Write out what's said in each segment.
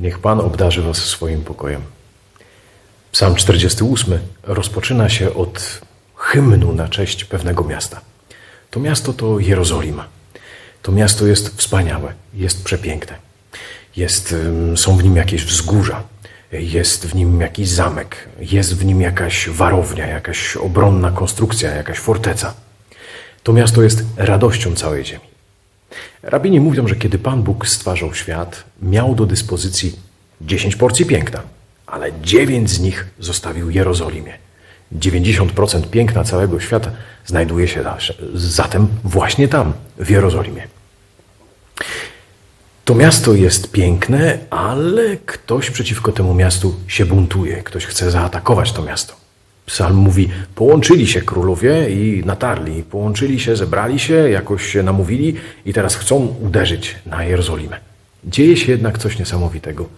Niech Pan obdarzy Was swoim pokojem. Psalm 48 rozpoczyna się od hymnu na cześć pewnego miasta. To miasto to Jerozolima. To miasto jest wspaniałe, jest przepiękne. Jest, są w nim jakieś wzgórza, jest w nim jakiś zamek, jest w nim jakaś warownia, jakaś obronna konstrukcja, jakaś forteca. To miasto jest radością całej ziemi. Rabini mówią, że kiedy Pan Bóg stwarzał świat, miał do dyspozycji 10 porcji piękna, ale 9 z nich zostawił Jerozolimie. 90% piękna całego świata znajduje się zatem właśnie tam, w Jerozolimie. To miasto jest piękne, ale ktoś przeciwko temu miastu się buntuje, ktoś chce zaatakować to miasto. Psalm mówi: Połączyli się królowie i natarli, połączyli się, zebrali się, jakoś się namówili i teraz chcą uderzyć na Jerozolimę. Dzieje się jednak coś niesamowitego.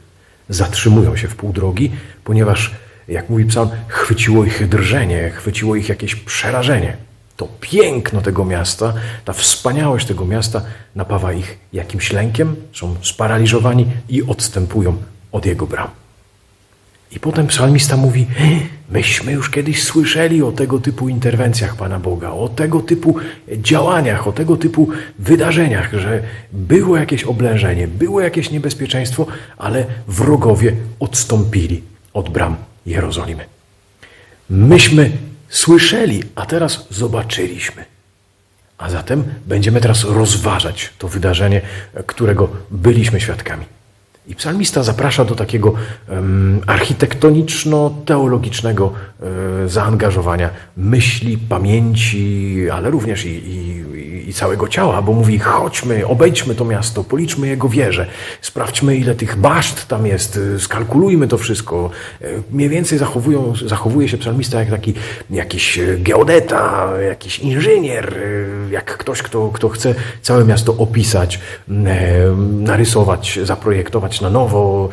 Zatrzymują się w pół drogi, ponieważ, jak mówi psalm, chwyciło ich drżenie, chwyciło ich jakieś przerażenie. To piękno tego miasta, ta wspaniałość tego miasta napawa ich jakimś lękiem, są sparaliżowani i odstępują od jego bram. I potem psalmista mówi: Myśmy już kiedyś słyszeli o tego typu interwencjach Pana Boga, o tego typu działaniach, o tego typu wydarzeniach, że było jakieś oblężenie, było jakieś niebezpieczeństwo, ale wrogowie odstąpili od bram Jerozolimy. Myśmy słyszeli, a teraz zobaczyliśmy. A zatem będziemy teraz rozważać to wydarzenie, którego byliśmy świadkami. I psalmista zaprasza do takiego architektoniczno-teologicznego e, zaangażowania myśli, pamięci, ale również i, i, i, całego ciała, bo mówi: chodźmy, obejdźmy to miasto, policzmy jego wieże, sprawdźmy, ile tych baszt tam jest, e, skalkulujmy to wszystko. E, mniej więcej zachowują, zachowuje się psalmista jak taki jakiś geodeta, jakiś inżynier, e, jak ktoś, kto, kto chce całe miasto opisać, narysować, zaprojektować na nowo,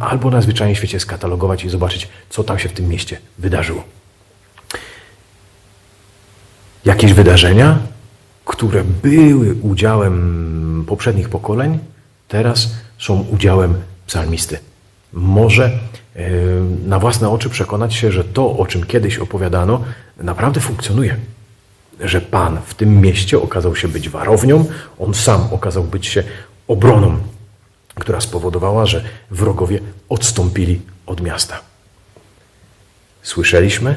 albo na zwyczajnym świecie skatalogować i zobaczyć, co tam się w tym mieście wydarzyło. Jakieś wydarzenia, które były udziałem poprzednich pokoleń, teraz są udziałem psalmisty. Może na własne oczy przekonać się, że to, o czym kiedyś opowiadano, naprawdę funkcjonuje. Że Pan w tym mieście okazał się być warownią, on sam okazał być się obroną która spowodowała, że wrogowie odstąpili od miasta. Słyszeliśmy,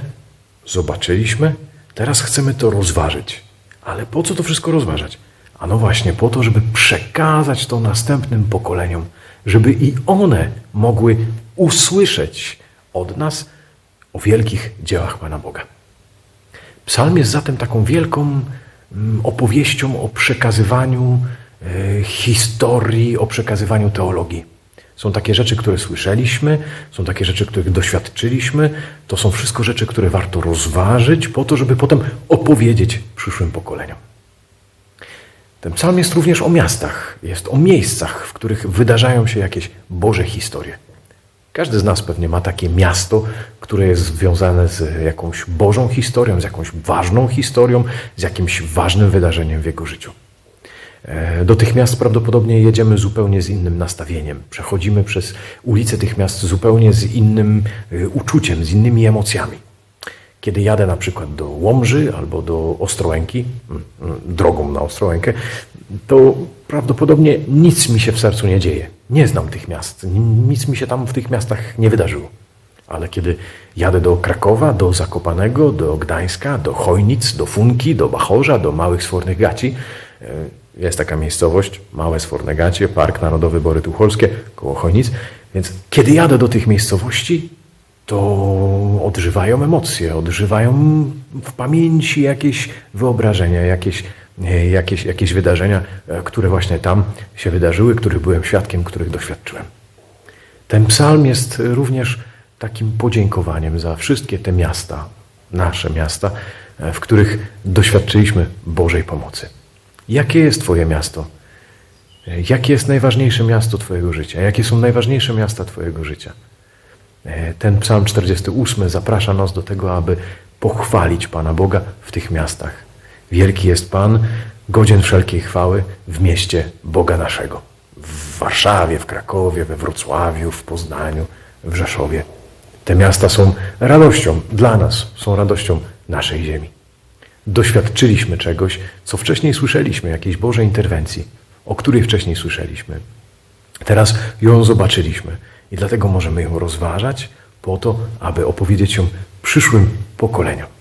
zobaczyliśmy, teraz chcemy to rozważyć. Ale po co to wszystko rozważać? A no właśnie po to, żeby przekazać to następnym pokoleniom, żeby i one mogły usłyszeć od nas o wielkich dziełach Pana Boga. Psalm jest zatem taką wielką mm, opowieścią o przekazywaniu historii, o przekazywaniu teologii. Są takie rzeczy, które słyszeliśmy, są takie rzeczy, których doświadczyliśmy. To są wszystko rzeczy, które warto rozważyć po to, żeby potem opowiedzieć przyszłym pokoleniom. Ten psalm jest również o miastach, jest o miejscach, w których wydarzają się jakieś Boże historie. Każdy z nas pewnie ma takie miasto, które jest związane z jakąś Bożą historią, z jakąś ważną historią, z jakimś ważnym wydarzeniem w jego życiu. E, do tych miast prawdopodobnie jedziemy zupełnie z innym nastawieniem. Przechodzimy przez ulice tych miast zupełnie z innym e, uczuciem, z innymi emocjami. Kiedy jadę na przykład do Łomży albo do Ostrołęki, mm, mm, drogą na Ostrołękę, to prawdopodobnie nic mi się w sercu nie dzieje. Nie znam tych miast, nic mi się tam w tych miastach nie wydarzyło. Ale kiedy jadę do Krakowa, do Zakopanego, do Gdańska, do Chojnic, do Funki, do Bachorza, do Małych Sfornych Gaci, e, jest taka miejscowość, Małe Sfornegacie, Park Narodowy Bory Tucholskie, koło Chojnic. Więc kiedy jadę do tych miejscowości, to odżywają emocje, odżywają w pamięci jakieś wyobrażenia, jakieś, jakieś, jakieś wydarzenia, e, które właśnie tam się wydarzyły, których byłem świadkiem, których doświadczyłem. Ten psalm jest również takim podziękowaniem za wszystkie te miasta, nasze miasta, e, w których doświadczyliśmy Bożej pomocy. Jakie jest Twoje miasto? Jakie jest najważniejsze miasto Twojego życia? Jakie są najważniejsze miasta Twojego życia? Ten psalm 48 zaprasza nas do tego, aby pochwalić Pana Boga w tych miastach. Wielki jest Pan, godzien wszelkiej chwały w mieście Boga naszego. W Warszawie, w Krakowie, we Wrocławiu, w Poznaniu, w Rzeszowie. Te miasta są radością dla nas, są radością naszej ziemi. Doświadczyliśmy czegoś, co wcześniej słyszeliśmy, jakiejś Bożej interwencji, o której wcześniej słyszeliśmy. Teraz ją zobaczyliśmy i dlatego możemy ją rozważać po to, aby opowiedzieć ją przyszłym pokoleniom.